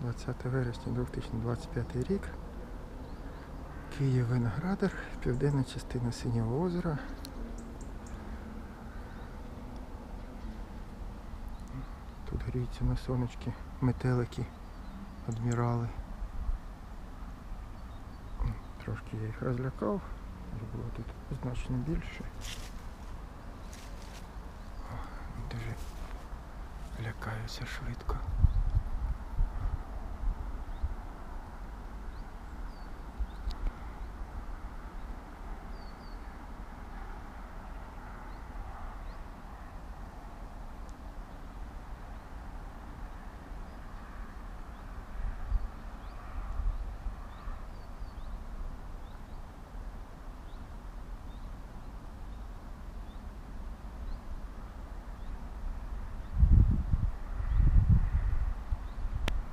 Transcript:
20 вересня 2025 рік. Київ Виноградар, південна частина Синього озера. Тут гріються на сонечки метелики, адмірали. Трошки я їх розлякав, їх було тут значно більше. О, Дуже лякаюся швидко.